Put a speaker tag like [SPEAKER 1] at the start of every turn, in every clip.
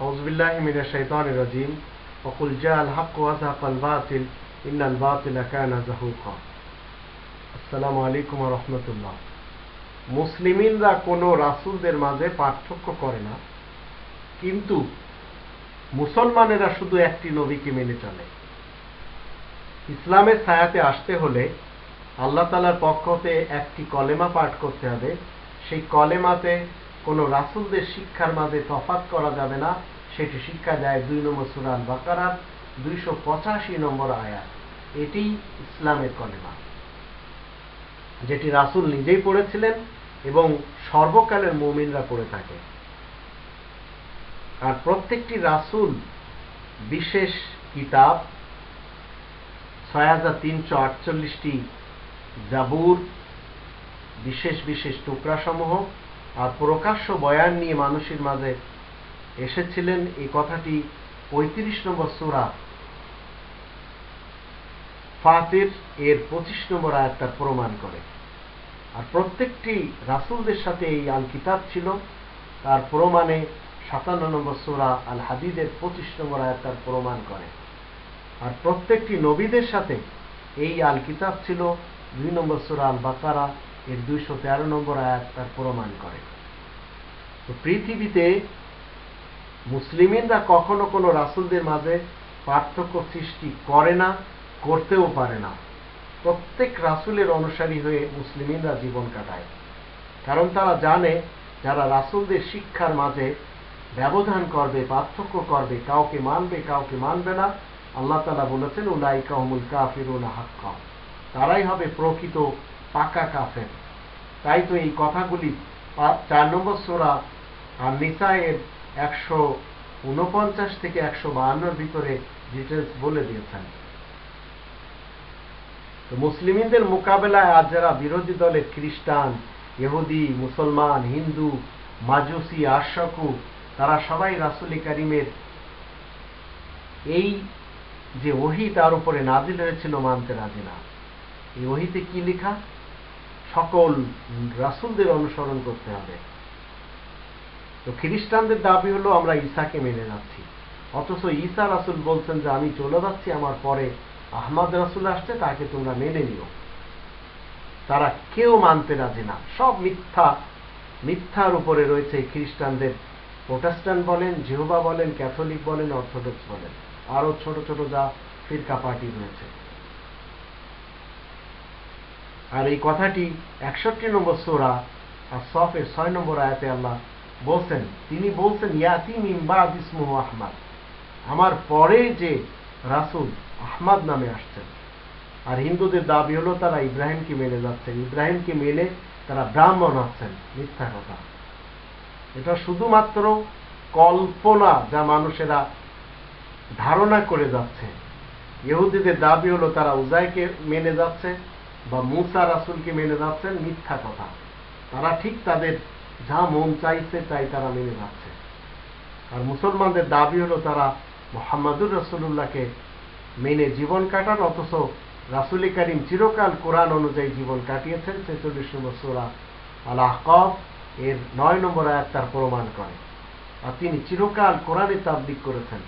[SPEAKER 1] أعوذ بالله من الشيطان الرجيم وقل جاء الحق وزهق الباطل إن الباطل كان زهوقا আসসালামু আলাইকুম রহমতুল্লাহ মুসলিমিনরা কোনো রাসূলদের মাঝে পার্থক্য করে না কিন্তু মুসলমানেরা শুধু একটি নবীকে মেনে চলে ইসলামের ছায়াতে আসতে হলে আল্লাহ তালার পক্ষ হতে একটি কলেমা পাঠ করতে হবে সেই কলেমাতে কোনো রাসূলদের শিক্ষার মাঝে তফাত করা যাবে না। সেটি শিক্ষা দেয় দুই নম্বর সুরাল বাকারার দুইশো পঁচাশি নম্বর আয়াত। এটি ইসলামের কলেমা, যেটি রাসূল নিজেই পড়েছিলেন এবং সর্বকালের মুমিনরা পড়ে থাকে। আর প্রত্যেকটি রাসূল বিশেষ কিতাব ছয় হাজার তিনশো আটচল্লিশটি জাবুর, বিশেষ বিশেষ টুকরাসমূহ আর প্রকাশ্য বয়ান নিয়ে মানুষের মাঝে এসেছিলেন এই কথাটি পঁয়ত্রিশ নম্বর সুরা। ফাতির এর পঁচিশ নম্বর আয়াতটা প্রমাণ করে। আর প্রত্যেকটি রাসুলদের সাথে এই আল কিতাব ছিল। তার প্রমাণে সাতান্ন নম্বর সুরা আল হাদিদের পঁচিশ নম্বর আয়াত তার প্রমাণ করে। আর প্রত্যেকটি নবীদের সাথে এই আল কিতাব ছিল। দুই নম্বর সুরা আল বাকারা এর দুইশো তেরো নম্বর আয়াত তার প্রমাণ করে। তো পৃথিবীতে মুসলিমিনরা কখনো কোনো রাসুলদের মাঝে পার্থক্য সৃষ্টি করে না, করতেও পারে না। প্রত্যেক রাসুলের অনুসারী হয়ে মুসলিমিনরা জীবন কাটায়। কারণ তারা জানে, যারা রাসুলদের শিক্ষার মাঝে ব্যবধান করবে, পার্থক্য করবে, কাউকে মানবে কাউকে মানবে না, আল্লাহ তালা বলেছেন উলাই কাহমুল কাফিরুনা হাক্কা। তারাই হবে প্রকৃত পাকা কাফের। তাই তো এই কথাগুলি চার নম্বর সোরা আর নিসায়ের একশো উনপঞ্চাশ থেকে একশো বাহান্নর ভিতরে ডিটেলস বলে দিয়েছেন। তো মুসলিমদের মোকাবেলায় আজ যারা বিরোধী দলের খ্রিস্টান, ইহুদি, মুসলমান, হিন্দু, মাজুসি আশকু তারা সবাই রাসুল করিমের এই যে ওহি তার উপরে নাজিল হয়েছিল মানতে রাজি না। এই ওহিতে কি লেখা? সকল রাসুলদের অনুসরণ করতে হবে। তো খ্রিস্টানদের দাবি হলো, আমরা ঈসাকে মেনে যাচ্ছি। অথচ ঈসা রাসুল বলছেন যে, আমি চলে যাচ্ছি আমার পরে আহমদ রাসুল আসছে, তাকে তোমরা মেনে নিও। তারা কেউ মানতে রাজি না। সব মিথ্যা, মিথ্যার উপরে রয়েছে খ্রিস্টানদের প্রোটেস্ট্যান্ট বলেন জিহবা বলেন, ক্যাথলিক বলেন, অর্থোডক্স বলেন। আরও ছোট ছোট যা ফিরকা পার্টি রয়েছে। আর এই কথাটি একষট্টি নম্বর সোরা আর সফের ছয় নম্বর আয়াতে আল্লাহ বলছেন, তিনি বলছেন আহমদ। আমার পরে যে রাসুল আহমদ নামে আসছেন। আর হিন্দুদের দাবি হলো, তারা ইব্রাহিমকে মেনে যাচ্ছেন। ইব্রাহিমকে মেনে তারা ব্রাহ্মণ হচ্ছেন। মিথ্যা কথা। এটা শুধুমাত্র কল্পনা যা মানুষেরা ধারণা করে যাচ্ছে। ইহুদিদের দাবি হলো, তারা উজাইকে মেনে যাচ্ছে। বা মুসা রাসুলকে মেনে যাচ্ছেন মিথ্যা কথা। তারা ঠিক তাদের যা মন চাইছে তাই তারা মেনে যাচ্ছে। আর মুসলমানদের দাবি হলো তারা মোহাম্মদুর রসুল্লাহকে মেনে জীবন কাটান, অথচ রাসুল করিম চিরকাল কোরআন অনুযায়ী জীবন কাটিয়েছেন। ছেচল্লিশ নম্বর সোরা আল আহকফ এর নয় নম্বর আয়াত তার প্রমাণ করে। আর তিনি চিরকাল কোরআনে তাবলিক করেছেন।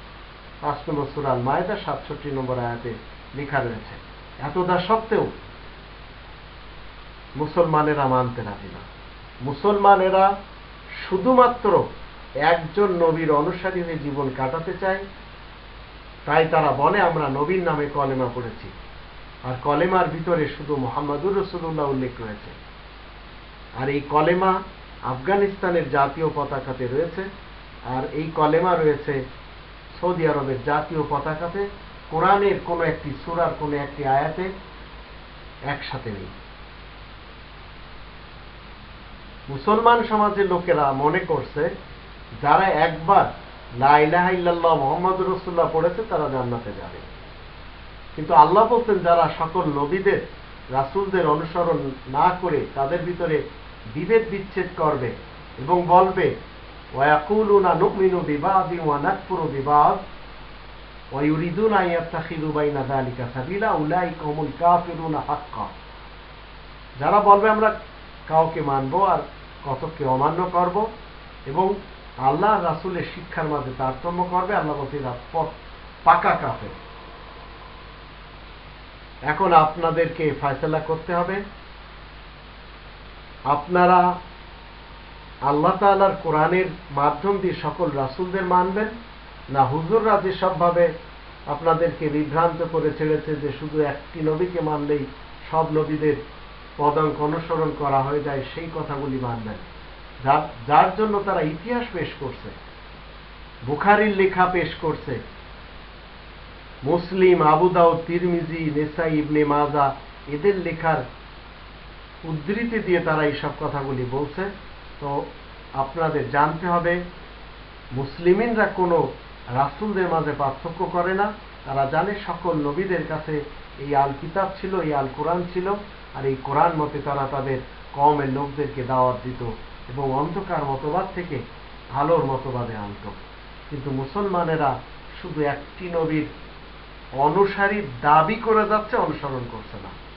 [SPEAKER 1] পাঁচ নম্বর সুরাল মায়দা সাতষট্টি নম্বর আয়াতে লেখা রয়েছে এতটা সত্ত্বেও মুসলমানেরা মানতে রাজি না। মুসলমানেরা শুধুমাত্র একজন নবীর অনুসারী হয়ে জীবন কাটাতে চায়, তাই তারা বলে, আমরা নবীর নামে কলেমা পড়েছি। আর কলেমার ভিতরে শুধু মোহাম্মদুর রসুল্লাহ উল্লেখ রয়েছে। আর এই কলেমা আফগানিস্তানের জাতীয় পতাকাতে রয়েছে। আর এই কলেমা রয়েছে সৌদি আরবের জাতীয় পতাকাতে। কোরআনের কোনো একটি সুরার কোনো একটি আয়াতে একসাথে নেই। মুসলমান সমাজের লোকেরা মনে করছে, যারা একবার লাইলাহাইল্লাহ মোহাম্মদ রসুল্লাহ পড়েছে, তারা জান্নাতে যাবে। কিন্তু আল্লাহ বলছেন, যারা সকল নবীদের, রাসুলদের অনুসরণ না করে তাদের ভিতরে বিভেদ বিচ্ছেদ করবে এবং বলবে ওয়াকুলুনা নুকমিনু বিবাদি ওয়া নাকফুরু বিবাদ ওয়া ইউরিদুনা ইয়াত্তাখিযু বাইনা সাবিলা কাফিরুনা হাক্কা। যারা বলবে, আমরা কাউকে মানবো আর কতকে অমান্য করব এবং আল্লাহ রাসুলের শিক্ষার মাঝে তারতম্য করবে, আল্লাহ বলছে পাকা কাফের। এখন আপনাদেরকে ফয়সলা করতে হবে। আপনারা আল্লাহ তাআলার কোরআনের মাধ্যম দিয়ে সকল রাসূলদের মানবেন, না হুজুররা যেসবভাবে আপনাদেরকে বিভ্রান্ত করে ছেড়েছে যে শুধু একটি নবীকে মানলেই সব নবীদের পদাঙ্ক অনুসরণ করা হয়ে যায়, সেই কথাগুলি মানবেন যার জন্য তারা ইতিহাস পেশ করছে, বুখারির লেখা পেশ করছে। মুসলিম আবুদাউ তিরমিজি, নেসাই, ইবনে মাজা, এদের লেখার উদ্ধৃতি দিয়ে তারা এইসব কথাগুলি বলছে। তো আপনাদের জানতে হবে, মুসলিমিনরা কোনো রাসুলদের মাঝে পার্থক্য করে না। তারা জানে সকল নবীদের কাছে এই আল কিতাব ছিল, এই আল কোরআন ছিল, আর এই কোরআন মতে তারা তাদের কমের লোকদেরকে দাওয়াত দিত এবং অন্ধকার মতবাদ থেকে আলোর মতবাদে আনত। কিন্তু মুসলমানেরা শুধু একটি নবীর অনুসারী দাবি করে যাচ্ছে, অনুসরণ করছে না।